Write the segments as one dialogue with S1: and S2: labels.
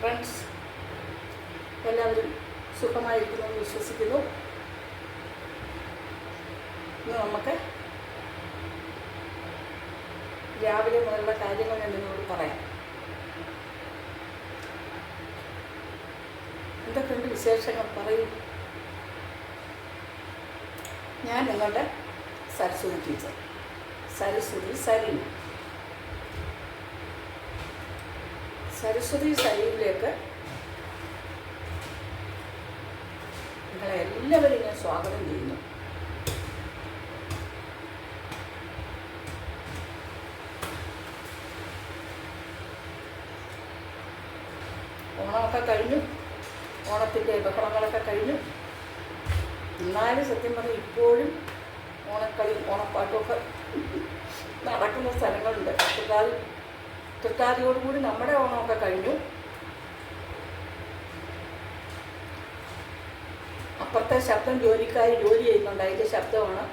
S1: Friends എല്ലാവരും സുഖമായിരിക്കുമെന്ന് വിശ്വസിക്കുന്നു. ഇന്ന് നമുക്ക് രാവിലെ മുതലുള്ള കാര്യങ്ങൾ ഞാൻ നിങ്ങളോട് പറയാം എന്തൊക്കെയുണ്ട് വിശേഷങ്ങൾ? പറയൂ. ഞാൻ നിങ്ങളുടെ സരസ്വതി ടീച്ചർ. സരസ്വതി സരീൻ സരസ്വതി സരീനിലേക്ക് നിങ്ങളെ എല്ലാവരും ഞാൻ സ്വാഗതം ചെയ്യുന്നു. ഓണമൊക്കെ കഴിഞ്ഞു. ഓണത്തിന്റെ ബഹളങ്ങളൊക്കെ കഴിഞ്ഞു. എന്നാലും സത്യം പറഞ്ഞാൽ ഇപ്പോഴും ഓണക്കളി ഓണപ്പാട്ടുമൊക്കെ നടക്കുന്ന സ്ഥലങ്ങളുണ്ട്. തൃക്കാതി തൃക്കാതിയോടുകൂടി നമ്മുടെ ഓണമൊക്കെ കഴിഞ്ഞു. അപ്പുറത്തെ ശബ്ദം ജോലിക്കായി ജോലി ചെയ്യുന്നുണ്ട്. അതിന്റെ ശബ്ദമാണ്.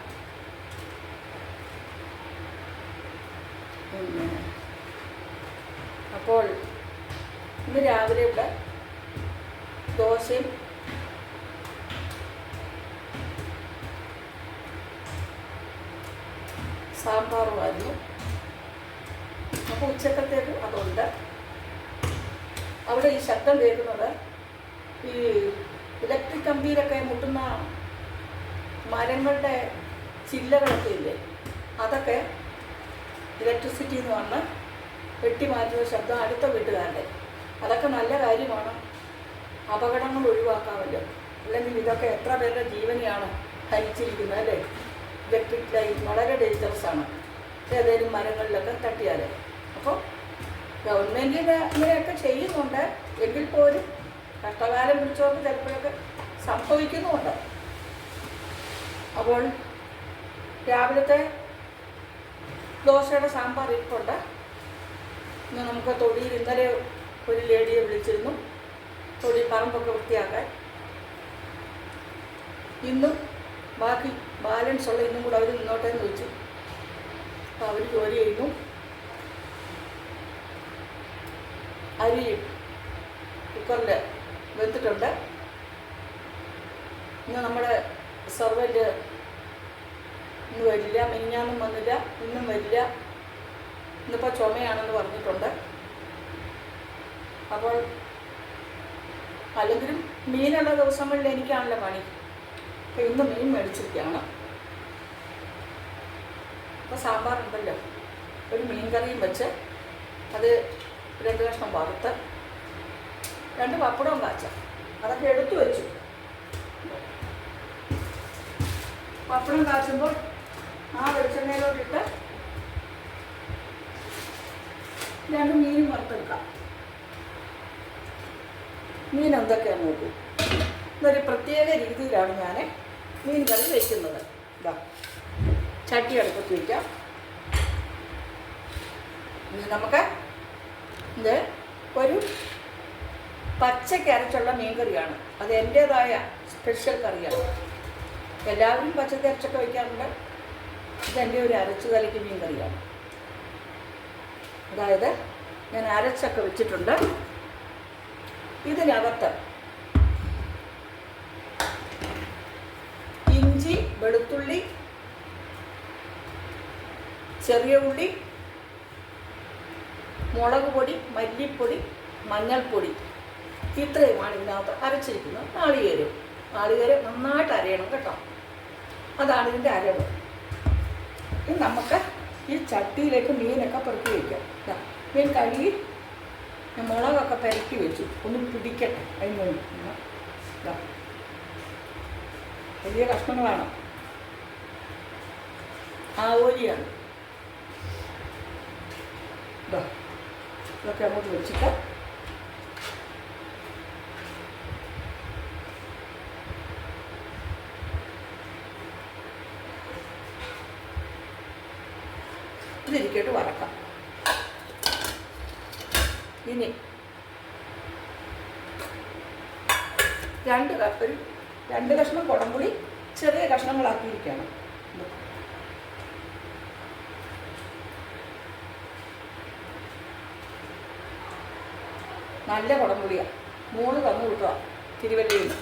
S1: അപ്പോൾ ഇന്ന് രാവിലെ ഇവിടെ ദോശയും സാമ്പാറുമായിരുന്നു അപ്പോൾ ഉച്ചക്കത്തേക്ക് അതുണ്ട്. അവിടെ ഈ ശബ്ദം കേൾക്കുന്നത് ഈ ഇലക്ട്രിക് കമ്പിയിലൊക്കെ മുട്ടുന്ന മരങ്ങളുടെ ചില്ലകളൊക്കെ ഇല്ലേ? അതൊക്കെ ഇലക്ട്രിസിറ്റി എന്ന് പറഞ്ഞ് വെട്ടി മാറ്റുന്ന ശബ്ദം അടുത്ത വീട്ടുകാരുടെ. അതൊക്കെ നല്ല കാര്യമാണ്. അപകടങ്ങൾ ഒഴിവാക്കാമല്ലോ. അല്ലെങ്കിൽ ഇതൊക്കെ എത്ര പേരുടെ ജീവനെയാണ് ഹരിച്ചിരിക്കുന്നത് അല്ലേ? ഇലക്ട്രിക് ലൈറ്റ് വളരെ ഡേഞ്ചറസ് ആണ്. ഏതെങ്കിലും മരങ്ങളിലൊക്കെ തട്ടിയാൽ അപ്പോൾ ഗവൺമെന്റ് ഇങ്ങനെയൊക്കെ ചെയ്യുന്നുണ്ട്. എങ്കിൽ പോലും കഷ്ടകാലം പിടിച്ചവർക്ക് ചിലപ്പോഴൊക്കെ സംഭവിക്കുന്നുമുണ്ട്. അപ്പോൾ രാവിലത്തെ ദോശയുടെ സാമ്പാർ ഇരിപ്പുണ്ട്. ഇന്ന് നമുക്ക് തൊടിയിൽ ഇന്നലെ ഒരു ലേഡിയെ വിളിച്ചിരുന്നു. തൊടി പറമ്പൊക്കെ വൃത്തിയാക്കാൻ. ഇന്നും ബാക്കി ബാലൻസ് ഉള്ള ഇന്നും കൂടെ അവർ നിന്നോട്ടെ എന്ന് വെച്ചു അപ്പോൾ അവർ ജോലി ചെയ്യുന്നു. അരി കുക്കറിൽ വെന്തിട്ടുണ്ട് ഇന്ന് നമ്മുടെ സെർവന്റ് ഇന്ന് വരില്ല മിനിഞ്ഞാന്നും വന്നില്ല ഇന്നും വരില്ല. ഇന്നിപ്പോൾ ചുമയാണെന്ന് പറഞ്ഞിട്ടുണ്ട്. അപ്പോൾ അല്ലെങ്കിലും മീനുള്ള ദിവസങ്ങളിൽ എനിക്കാണല്ലോ പണി. അപ്പോൾ ഇന്ന് മീൻ മേടിച്ചിരിക്കുകയാണ്. അപ്പോൾ സാമ്പാറുണ്ടല്ലോ. ഒരു മീൻ കറിയും വെച്ച് അത് രണ്ട് കഷ്ണം വറുത്ത് രണ്ട് പപ്പടവും കാച്ച. അതൊക്കെ എടുത്തു വെച്ചു. പപ്പടം കാച്ചുമ്പോൾ ആ വെളിച്ചെണ്ണയിലോട്ടിട്ട് രണ്ട് മീനും വറുത്തെടുക്കാം. മീൻ എന്തൊക്കെയാണെന്ന് നോക്കൂ. ഇതൊരു പ്രത്യേക രീതിയിലാണ് ഞാൻ മീൻ കറി വയ്ക്കുന്നത് ഇതാ ചട്ടി അടുപ്പത്ത് വയ്ക്കാം നമുക്ക് ഇത് ഒരു പച്ചയ്ക്ക് മീൻ കറിയാണ് അത് എന്റേതായ സ്പെഷ്യൽ കറിയാണ്. എല്ലാവരും പച്ചക്ക് അരച്ചൊക്കെ വയ്ക്കാറുണ്ട് ഇതെന്റെ ഒരു അരച്ചു കലക്കി മീൻ കറിയാണ് അതായത് ഞാൻ അരച്ചൊക്കെ വെച്ചിട്ടുണ്ട്. ഇതിനകത്ത് ഇഞ്ചി വെളുത്തുള്ളി ചെറിയ ഉള്ളി മുളക് പൊടി മല്ലിപ്പൊടി മഞ്ഞൾപ്പൊടി. ഇത്രയുമാണ് ഇതിനകത്ത് അരച്ചിരിക്കുന്നത് നാളികേരം. നാളികേരം നന്നായിട്ട് അരയണം കേട്ടോ. അതാണ് ഇതിന്റെ അരവ്. ഇനി നമുക്ക് ഈ ചട്ടിയിലേക്ക് മീനൊക്കെ പെറുക്കി വയ്ക്കാം മീൻ കഴുകി മുളകൊക്കെ പെരട്ടി വെച്ചു. ഒന്ന് പിടിക്കട്ടെ അതിന് വേണ്ടി. വലിയ കഷ്ണങ്ങളാണ്. ആവോലിയാണ് ഇതാ ഇതൊക്കെ അങ്ങോട്ട് വെച്ചിട്ട് ഇതിരിക്കട്ട് വറക്കാം ഇനി രണ്ട് ക- ഒരു രണ്ട് കഷ്ണം കുടംപുളി ചെറിയ കഷ്ണങ്ങളാക്കിയിരിക്കണം ഇത്. നല്ല കുടംപുളിയാണ് മൂന്ന് തന്നു കിട്ടുക തിരുവല്ലയിൽ നിന്ന്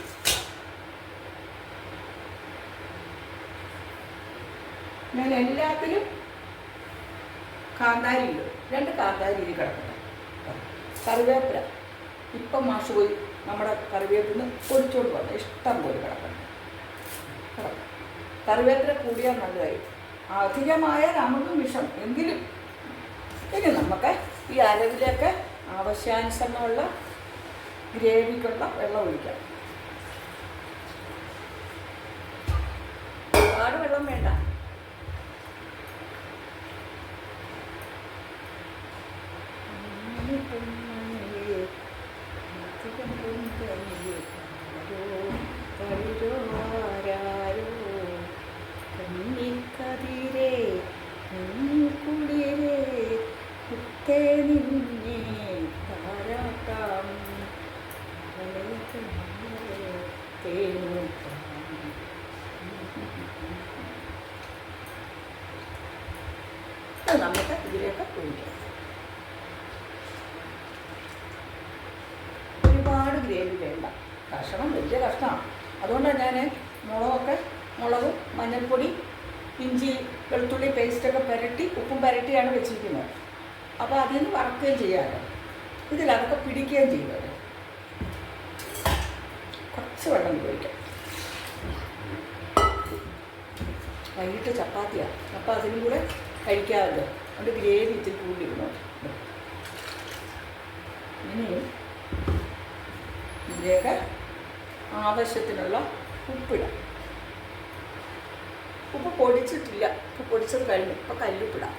S1: ഞാൻ എല്ലാത്തിലും കാന്താരി ഇടും രണ്ട് കാന്താരി ഇരി കിടക്കട്ടെ കറിവേപ്പില. ഇപ്പം മാഷ് പോയി നമ്മുടെ കറിവേപ്പിൽ നിന്ന് പൊടിച്ചോണ്ട് വന്നു. ഇഷ്ടം പോലെ കിടക്കണം കിടക്കും കറിവേപ്പില കൂടിയാൽ നല്ലതായി. അധികമായ നമുക്കും വിഷം എങ്കിലും ഇനി നമുക്ക് ഈ അരവിലേക്ക് ആവശ്യാനുസരണമുള്ള ഗ്രേവിക്കുള്ള വെള്ളം ഒഴിക്കാം ഒരുപാട് വെള്ളം വേണ്ട കന്നിക്കതിരേ കുളിരേ കുത്തേ നിന്നെ താരാട്ടാം അത് നമുക്ക് ഇതിലേക്ക് ഒഴിക്കാം ഒരുപാട് ഗ്രേവി വേണ്ട കഷ്ണം വലിയ കഷ്ണമാണ് അതുകൊണ്ടാണ് ഞാൻ മുളകൊക്കെ. മുളകും മഞ്ഞൾപ്പൊടി ഇഞ്ചി വെളുത്തുള്ളി പേസ്റ്റൊക്കെ പുരട്ടി ഉപ്പും പുരട്ടിയാണ് വെച്ചിരിക്കുന്നത്. അപ്പോൾ അതിൽ നിന്ന് വറക്കുകയും ചെയ്യാമല്ലോ ഇതിൽ അതൊക്കെ പിടിക്കുകയും ചെയ്യുമല്ലോ കുറച്ച് വെള്ളം ഉപയോഗിക്കാം. വൈകിട്ട് ചപ്പാത്തിയാണ് അപ്പോൾ അതിനും കൂടെ കഴിക്കാമല്ലോ. അതുകൊണ്ട് ഗ്രേവി ഇത്തിരി കൂടിയിരുന്നു ഇനിയും ഇതിലേക്ക് ആവശ്യത്തിനുള്ള ഉപ്പിടാം. ഉപ്പ് പൊടിച്ചിട്ടില്ല. ഉപ്പ് പൊടിച്ചത് കഴിഞ്ഞു. ഇപ്പം കല്ലുപ്പിടാം.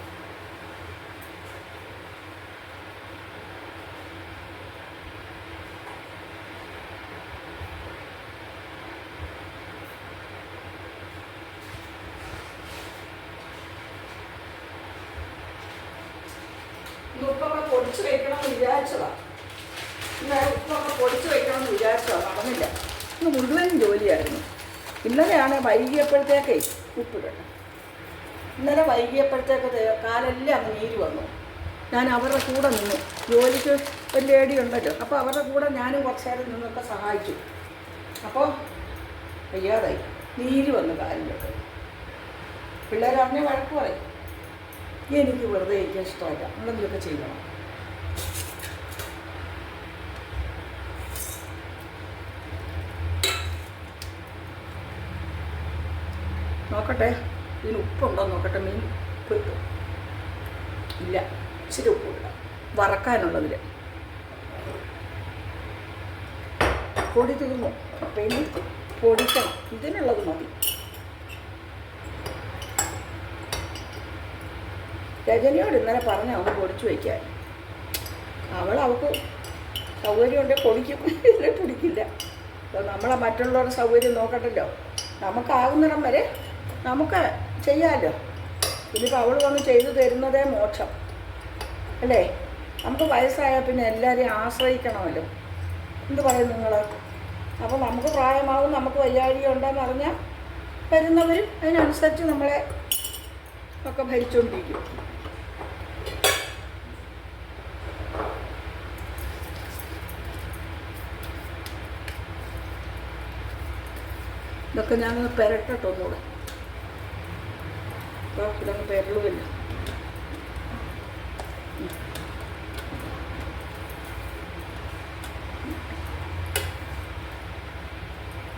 S1: ഉപ്പൊക്കെ പൊടിച്ചു വെക്കണമെന്ന് വിചാരിച്ചതാണ് ഇന്ന് ഉപ്പൊക്കെ പൊടിച്ച് വെക്കണമെന്ന് വിചാരിച്ചതാണ് നടന്നില്ല. ഇന്ന് മുഴുവൻ ജോലിയായിരുന്നു. ഇന്നലെയാണ് വൈകിയപ്പോഴത്തേക്കേ ഉപ്പിടണം ഇന്നലെ വൈകിയപ്പോഴത്തേക്ക് കാലെല്ലാം അങ്ങ് നീര് വന്നു. ഞാൻ അവരുടെ കൂടെ നിന്നു. ജോലിക്ക് ഒരു ലേഡി ഉണ്ടല്ലോ. അപ്പോൾ അവരുടെ കൂടെ ഞാനും കുറച്ച് നേരം നിന്നൊക്കെ സഹായിച്ചു. അപ്പോൾ വയ്യാതായി. നീര് വന്നു കാലിലൊക്കെ പിള്ളേരറിഞ്ഞ വഴക്ക് പറയും. എനിക്ക് വെറുതെ ഇരിക്കാൻ ഇഷ്ടമല്ല. എന്തെങ്കിലുമൊക്കെ ചെയ്യണം നോക്കട്ടെ. ഇതിന് ഉപ്പുണ്ടോ നോക്കട്ടെ. മീൻ ഉപ്പ് ഇല്ല ഇച്ചിരി ഉപ്പില്ല വറക്കാനുള്ളതിൽ പൊടി തീർന്നു അപ്പം ഇനി പൊടിക്കണം ഇതിനുള്ളത് മതി. രജനിയോട് ഇന്നലെ പറഞ്ഞ അവൾ പൊടിച്ചു വയ്ക്കാൻ. അവൾ അവൾക്ക് സൗകര്യമുണ്ട് പൊടിക്കും. പിടിക്കില്ല. അപ്പോൾ നമ്മളെ മറ്റുള്ളവരുടെ സൗകര്യം നോക്കട്ടല്ലോ നമുക്കാകുന്നിടം വരെ നമുക്ക് ചെയ്യാമല്ലോ ഇതിപ്പോൾ അവൾ വന്ന് ചെയ്തു തരുന്നതേ മോക്ഷം അല്ലേ? നമുക്ക് വയസ്സായാൽ പിന്നെ എല്ലാവരെയും ആശ്രയിക്കണമല്ലോ. എന്ത് പറയും നിങ്ങൾ അപ്പോൾ നമുക്ക് പ്രായമാവും നമുക്ക് വയ്യാഴിക ഉണ്ടെന്ന് അറിഞ്ഞാൽ വരുന്നവരും അതിനനുസരിച്ച് നമ്മളെ ഒക്കെ ഭരിച്ചുകൊണ്ടിരിക്കും ഇതൊക്കെ ഞാനൊന്ന് പെരട്ടട്ടോ ഒന്നുകൂടെ. അപ്പോൾ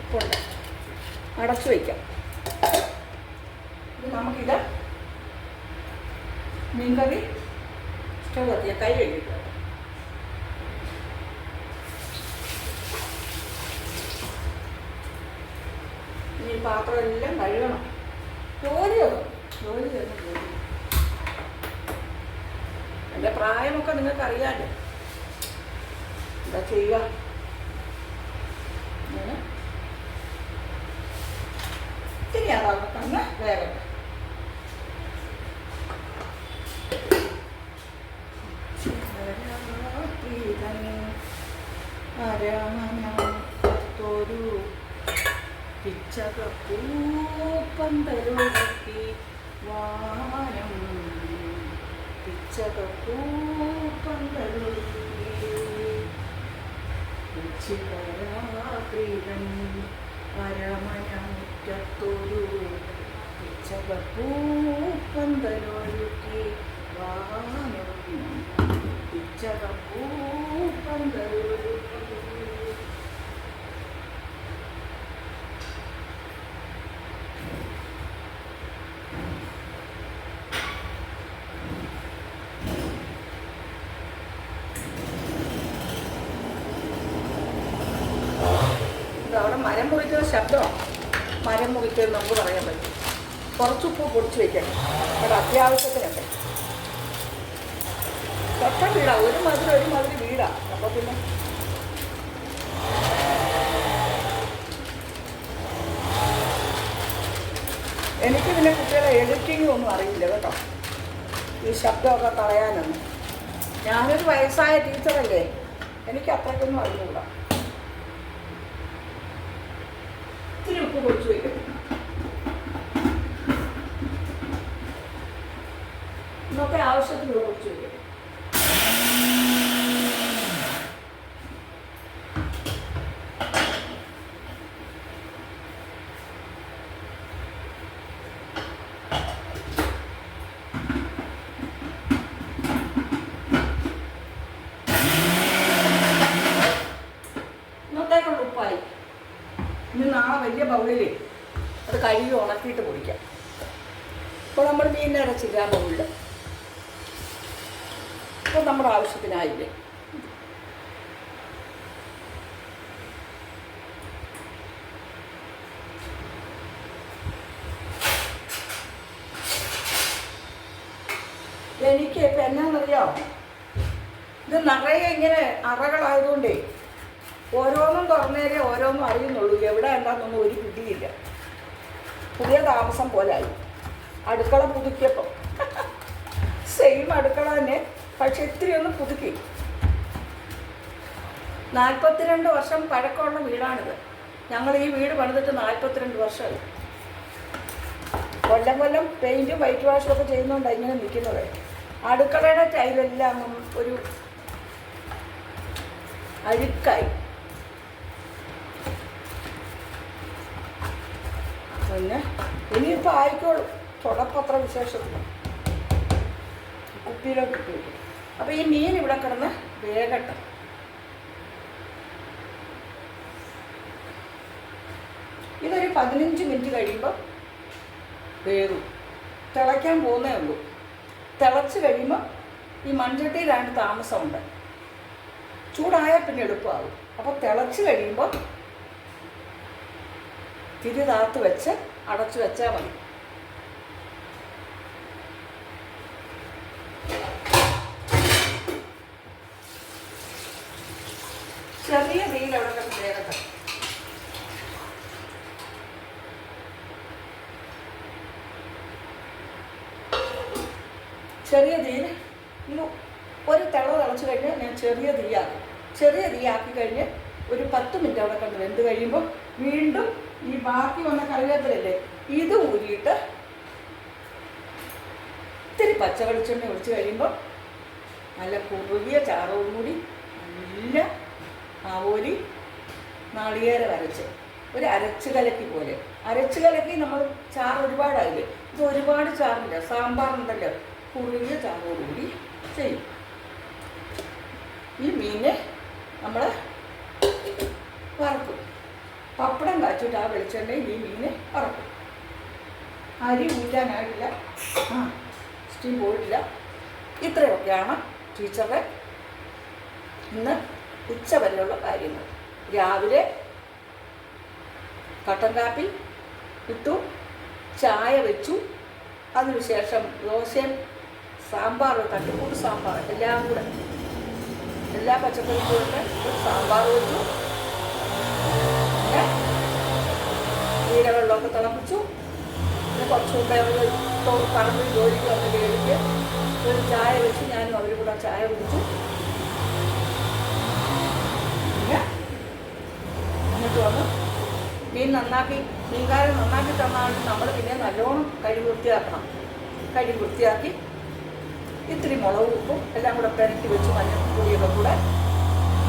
S1: ഉപ്പുണ്ട് അടച്ചു വയ്ക്കാം ഇത് നമുക്കിത് മീൻകറി സ്റ്റവ് കത്തിയ കൈ കഴുകിയിട്ട് ഇനി ഈ പാത്രം എല്ലാം കഴുകണം ജോലിയോ ജോലി തന്നെ ജോലി എന്റെ പ്രായമൊക്കെ നിങ്ങൾക്ക് അറിയാമല്ലോ എന്താ ചെയ്യുക ഇങ്ങനെ ഇത്തിരി അതാവുമ്പോൾ കണ്ണ് വേഗം പിച്ചകപ്പൂപ്പന്തലൊരുക്കി വാനം പിച്ചകപ്പൂപ്പന്തലൊരുക്കി ഇത് അവിടെ മരം മുറിക്കുന്ന ശബ്ദമാണ് മരം മുറിക്കുന്നത് നമുക്ക് പറയാൻ പറ്റും. കുറച്ചുപ്പ് പൊടിച്ച് വെക്കണം അത് അത്യാവശ്യത്തിനൊക്കെ. ഒറ്റ വീടാ. ഒരു മധുരം ഒരു മധുര വീടാ. അപ്പോൾ പിന്നെ എനിക്ക് പിന്നെ കുട്ടികളെ എഡിറ്റിംഗ് ഒന്നും അറിയില്ല കേട്ടോ. ഈ ശബ്ദമൊക്കെ കളയാനൊന്നും. ഞാനൊരു വയസ്സായ ടീച്ചറല്ലേ. എനിക്ക് അത്രയ്ക്കൊന്നും അറിഞ്ഞൂടാ ഇത്തിരി ഉപ്പ് പൊടിച്ചു വയ്ക്കും ഇന്നത്തെ ആവശ്യത്തിന് പൊടിച്ചു വയ്ക്കും ഇന്നത്തേക്കുള്ള ഉപ്പായി ഇനി നാളെ വലിയ ബൗളിലേ അത് കഴുകി ഉണക്കിയിട്ട് പൊടിക്കാം ഇപ്പോൾ നമ്മൾ മീനിനെ അരച്ചില്ല ബൗളിൽ നമ്മുടെ ആവശ്യത്തിനായില്ലേ? എനിക്ക് ഇപ്പം എന്നാണെന്നറിയാമോ ഇത് നിറയെ ഇങ്ങനെ അറകളായതുകൊണ്ടേ ഓരോന്നും തുറന്നേരെ ഓരോന്നും അറിയുന്നുള്ളൂ. എവിടെ എന്താണെന്നൊന്നും ഒരു പിടിയില്ല. പുതിയ താമസം പോലായി. അടുക്കള പുതുക്കിയപ്പോൾ സെയിം അടുക്കള തന്നെ പക്ഷെ ഇത്തിരി ഒന്ന് പുതുക്കി. നാൽപ്പത്തിരണ്ട് വർഷം പഴക്കമുള്ള വീടാണിത്. ഞങ്ങൾ ഈ വീട് പണിതിട്ട് നാൽപ്പത്തിരണ്ട് വർഷമായി. കൊല്ലം കൊല്ലം പെയിന്റും വൈറ്റ് വാഷും ഒക്കെ ചെയ്യുന്നതുകൊണ്ടാണ് ഇങ്ങനെ നിൽക്കുന്നത് അടുക്കളയുടെ ടൈലെല്ലാം ഒരു അഴുക്കായി. പിന്നെ ഇനിയിപ്പോൾ ആയിക്കോളും. തുടപ്പത്ര വിശേഷത്തിന് കുപ്പിയിലോ കുപ്പി വയ്ക്കും അപ്പോൾ ഈ മീൻ ഇവിടെ കിടന്ന് വേഗട്ടെ. ഇതൊരു പതിനഞ്ച് മിനിറ്റ് കഴിയുമ്പോൾ വേകും. തിളയ്ക്കാൻ പോകുന്നേ ഉള്ളൂ. തിളച്ച് കഴിയുമ്പോൾ ഈ മൺചട്ടിയിലാണ് താമസമുണ്ട്. ചൂടായാൽ പിന്നെ എളുപ്പമാകും. അപ്പോൾ തിളച്ച് കഴിയുമ്പോൾ തിരി താത്ത് വെച്ച് അടച്ചു വെച്ചാൽ മതി ചെറിയ തീയിൽ അവിടെ കിടന്ന് വേഗത്തെ ചെറിയ തീയിൽ ഒരു തിള തിളച്ച് കഴിഞ്ഞ് ഞാൻ ചെറിയ തീയാക്കും. ചെറിയ തീയാക്കി കഴിഞ്ഞ് ഒരു പത്ത് മിനിറ്റ് അവിടെ കണ്ട്. വെന്ത് കഴിയുമ്പോൾ വീണ്ടും ഈ ബാക്കി വന്ന കറിവേപ്പിലല്ലേ ഇത് ഊരിയിട്ട് ഇത്തിരി പച്ച വെളിച്ചെണ്ണ ഒഴിച്ച് കഴിയുമ്പോൾ നല്ല കുറുകിയ ചാറോടും കൂടി നല്ല ആവോലി നാളികേര വരച്ച്. ഒരു അരച്ച് കലക്കി പോലെ. അരച്ച് കലക്കി നമ്മൾ ചാറ് ഒരുപാടായില്ലേ? ഇത് ഒരുപാട് ചാറില്ല. സാമ്പാറുണ്ടല്ലോ കുറുകിയ ചാറോടുകൂടി ചെയ്യും. ഈ മീനെ നമ്മൾ വറക്കും. പപ്പടം കാച്ചിട്ട് ആ വെളിച്ചെണ്ണയിൽ ഈ മീനെ വറക്കും. അരി ഊറ്റാനായിട്ടില്ല. ആ സ്റ്റീം പോയിട്ടില്ല. ഇത്രയൊക്കെയാണ് ടീച്ചറുടെ ഇന്ന് ഉച്ച വരെയുള്ള കാര്യങ്ങൾ. രാവിലെ കട്ടൻ കാപ്പി ഇട്ടു ചായ വെച്ചു. അതിനുശേഷം ദോശയും സാമ്പാർ തട്ടുകൂട് സാമ്പാർ എല്ലാം കൂടെ. എല്ലാ പച്ചക്കറികളും ഒരു സാമ്പാർ വെച്ചു. പിന്നെ ജീരകവെള്ളമൊക്കെ തിളപ്പിച്ചു. പിന്നെ കുറച്ചുകൂടെ അവർ പറമ്പിൽ ജോലിക്ക് വന്ന് കേളിക്ക് ഒരു ചായ വെച്ച് ഞാനും അവരും കൂടെ ചായ കുടിച്ചു. എന്നിട്ട് വന്ന്. മീൻ നന്നാക്കി മീൻകാരൻ നന്നാക്കി തന്നാൽ നമ്മൾ പിന്നെ നല്ലോണം കഴി വൃത്തിയാക്കണം. കഴി വൃത്തിയാക്കി ഇത്തിരി മുളക് ഉപ്പും എല്ലാം കൂടെ പെരട്ടി വെച്ച് മഞ്ഞൾപ്പൊടിയൊക്കെ കൂടെ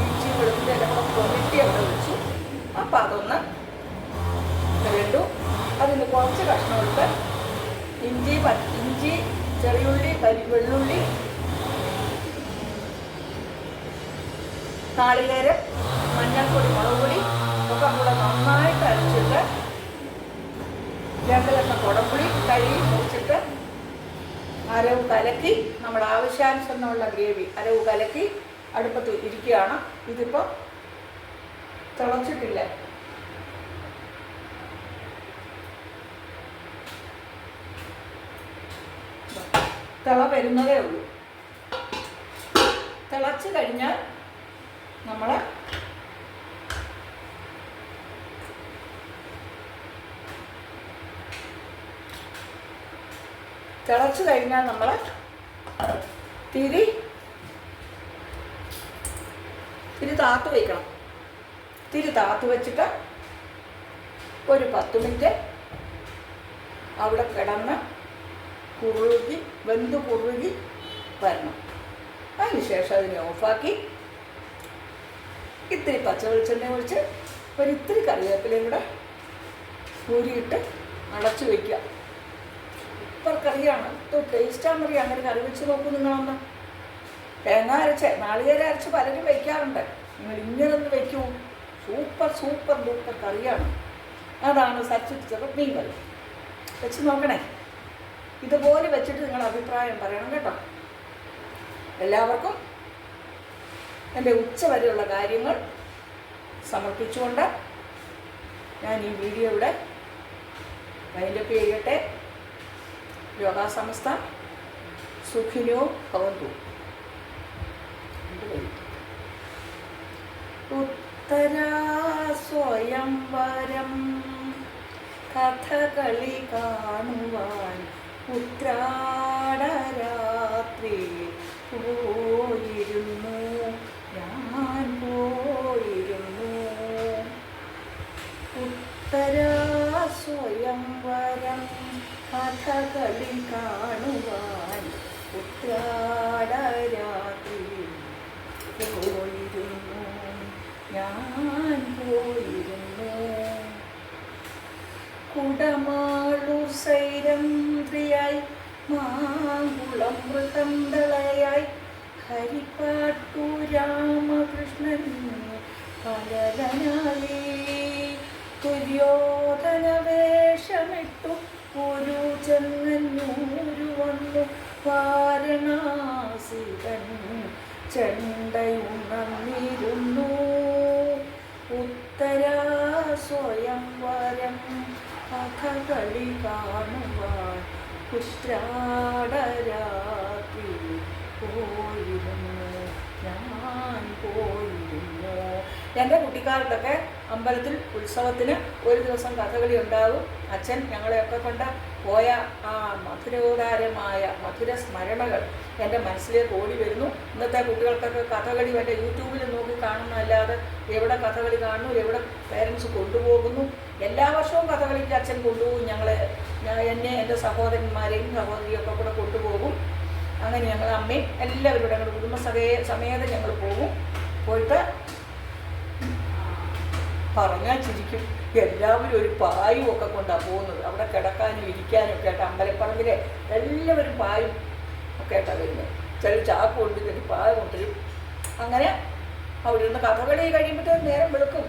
S1: ഇഞ്ചി വെളുപ്പിന്റെ എല്ലാം കൂടെ പുരട്ടി അവിടെ വെച്ചു അപ്പം അതൊന്ന് വേണ്ടു അതിന് കുറച്ച് കഷ്ണം എടുത്ത് ഇഞ്ചി ഇഞ്ചി ചെറിയുള്ളി കരി വെള്ളുള്ളി നാളികേരം മഞ്ഞൾപ്പൊടി മുളക് പൊടി ഒക്കെ കൂടെ നന്നായിട്ട് അരച്ചിട്ട് രണ്ട് കഷ്ണം കുടംപുളി കഴുകി മുറിച്ചിട്ട് അരവ് കലക്കി നമ്മുടെ ആവശ്യാനുസരണമുള്ള ഗ്രേവി അരവ് കലക്കി അടുപ്പത്ത് ഇരിക്കുകയാണ്. ഇതിപ്പോൾ തിളച്ചിട്ടില്ല. തിള വരുന്നതേ ഉള്ളൂ. തിളച്ച് കഴിഞ്ഞാൽ നമ്മൾ തിളച്ച് കഴിഞ്ഞാൽ നമ്മൾ തിരി. തിരി താത്ത് വയ്ക്കണം തിരി താത്ത് വെച്ചിട്ട് ഒരു പത്ത് മിനിറ്റ് അവിടെ കിടന്ന് കുറുകി വെന്ത് കുറുകി വരണം. അതിന് ശേഷം അതിനെ ഓഫാക്കി ഇത്തിരി പച്ച വെളിച്ചെണ്ണ ഒഴിച്ച് ഒരു ഇത്തിരി കറിവേപ്പിലയും കൂടെ ഊരിയിട്ട് അടച്ചു വയ്ക്കുക ഇപ്പം കറിയാണ്. ഇത് ടേസ്റ്റാണെന്നറിയാം അങ്ങനെ കറി വെച്ച് നോക്കൂ നിങ്ങളൊന്ന്. തേങ്ങ അരച്ച് നാളികേരം അരച്ച് പലരും വയ്ക്കാറുണ്ട്. നിങ്ങൾ ഇങ്ങനെ ഒന്ന് വയ്ക്കൂ. സൂപ്പർ സൂപ്പർ ഡൂപ്പർ കറിയാണ്. അതാണ് സച്ചിച്ചത് മീൻ കറി. വെച്ച് നോക്കണേ. ഇതുപോലെ വെച്ചിട്ട് നിങ്ങൾ അഭിപ്രായം പറയണം കേട്ടോ. എല്ലാവർക്കും എന്റെ ഉച്ച വരെയുള്ള കാര്യങ്ങൾ സമർപ്പിച്ചുകൊണ്ട് ഞാൻ ഈ വീഡിയോ ഇവിടെ വൈൻഡപ്പ് ചെയ്യട്ടെ. യോഗാസമസ്ത സുഖിനോ ഭവന്തു. ഉത്തരാ സ്വയംവരം കഥകളി കാണുവാൻ ഉത്രാടരാത്രി പോയിരുന്നു. ഞാൻ പോയിരുന്നു. ഉത്തരാ സ്വയംവരം കഥകളി കാണുവാൻ ഉത്രാടരാത്രി. പോയിരുന്നു ഞാൻ പോയിരുന്നു. കുടമാളൂർ സൈരന്ത്രിയായി മാങ്കുളം മൃതന്തളയായി ഹരിപ്പാട്ടു രാമകൃഷ്ണൻ വാരണാസിതൻ ചെണ്ടയുണർന്നിരുന്നു സ്വയം സ്വയംവരം കഥകളി കാണുവാൻ കുഷ്ടാടരാത്രി പോയിരുന്നു. ഞാൻ പോയിരുന്നു. എന്റെ കുട്ടിക്കാലത്തൊക്കെ അമ്പലത്തിൽ ഉത്സവത്തിന് ഒരു ദിവസം കഥകളി ഉണ്ടാകും അച്ഛൻ ഞങ്ങളെയൊക്കെ കൊണ്ട് പോയ ആ മധുരോദാരമായ മധുര സ്മരണകൾ എന്റെ മനസ്സിലേക്ക് ഓടി വരുന്നു. ഇന്നത്തെ കുട്ടികൾക്കൊക്കെ കഥകളി എന്റെ യൂട്യൂബിൽ നോക്കി കാണുന്നതല്ലാതെ എവിടെ കഥകളി കാണുന്നു എവിടെ പേരൻസ് കൊണ്ടുപോകുന്നു. എല്ലാ വർഷവും കഥകളിക്ക് അച്ഛൻ കൊണ്ടുപോകും. ഞങ്ങളെ ഞാൻ എന്നെ എന്റെ സഹോദരന്മാരെയും സഹോദരിയൊക്കെ കൂടെ കൊണ്ടുപോകും. അങ്ങനെ ഞങ്ങൾ അമ്മയും എല്ലാവരും ഞങ്ങൾ കുടുംബസമേ സമേതം ഞങ്ങൾ പോകും. പോയിട്ട് പറഞ്ഞാൽ ചിരിക്കും. എല്ലാവരും ഒരു പായും ഒക്കെ കൊണ്ടാണ് പോകുന്നത്. അവിടെ കിടക്കാനും ഇരിക്കാനും ഒക്കെ ആയിട്ട് അമ്പലപ്പറമ്പിലെ എല്ലാവരും പായും ഒക്കെ ആയിട്ടാണ് വരുന്നത് ചില ചാക്ക് കൊണ്ട് ചില പായ കൊണ്ടുവരും അങ്ങനെ അവിടെ നിന്ന് കഥകളി കഴിയുമ്പോഴത്തേക്ക് നേരം വെളുക്കും.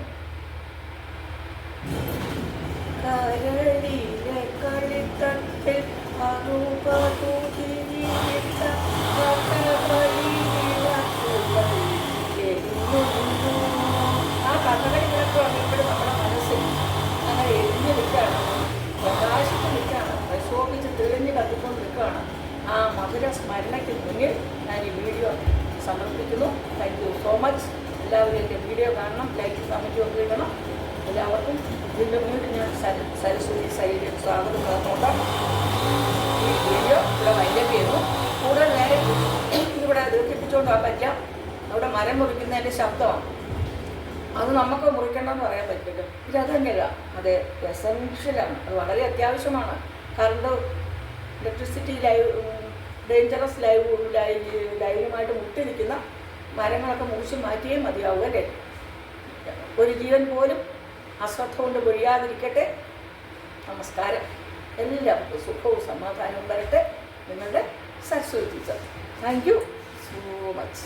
S1: കരളിലെ കളിത്തട്ടിൽ അറുപതുതിരിയിട്ട നിൽക്കുകയാണ് ആ മധുര സ്മരണയ്ക്ക് മുന്നിൽ ഞാൻ ഈ വീഡിയോ സമർപ്പിക്കുന്നു. താങ്ക് യു സോ മച്ച് എല്ലാവരും എന്റെ വീഡിയോ കാണണം ലൈക്ക് കമന്റ് ഒക്കെ ഇടണം. എല്ലാവർക്കും വീണ്ടും വീണ്ടും ഞാൻ സര സരസ്വതി സൈഡിൽ സ്വാഗതം പറഞ്ഞുകൊണ്ട് ഈ വീഡിയോ ഇവിടെ വൈൻഡപ്പ് ചെയ്യുന്നു. കൂടുതൽ നേരം ഇവിടെ ദീർഘിപ്പിച്ചുകൊണ്ട് പറ്റില്ല. അവിടെ മരം മുറിക്കുന്നതിന്റെ ശബ്ദമാണ്. അത് നമുക്ക് മുറിക്കണമെന്ന് പറയാൻ പറ്റില്ല. ഇത് അതങ്ങനെയല്ല അത് എസൻഷ്യലാണ് അത് വളരെ അത്യാവശ്യമാണ്. Current electricity live dangerous live line ലൈനുമായിട്ട് മുട്ടി നിൽക്കുന്ന മരങ്ങളൊക്കെ മുറിച്ച് മാറ്റിയേ മതിയാവൂ അല്ലേ? ഒരു ജീവൻ പോലും അശ്രദ്ധ കൊണ്ട് പൊഴിയാതിരിക്കട്ടെ. നമസ്കാരം. എല്ലാവർക്കും സുഖവും സമാധാനവും വരട്ടെ. നിങ്ങളുടെ Saraswathi teacher. Thank you so much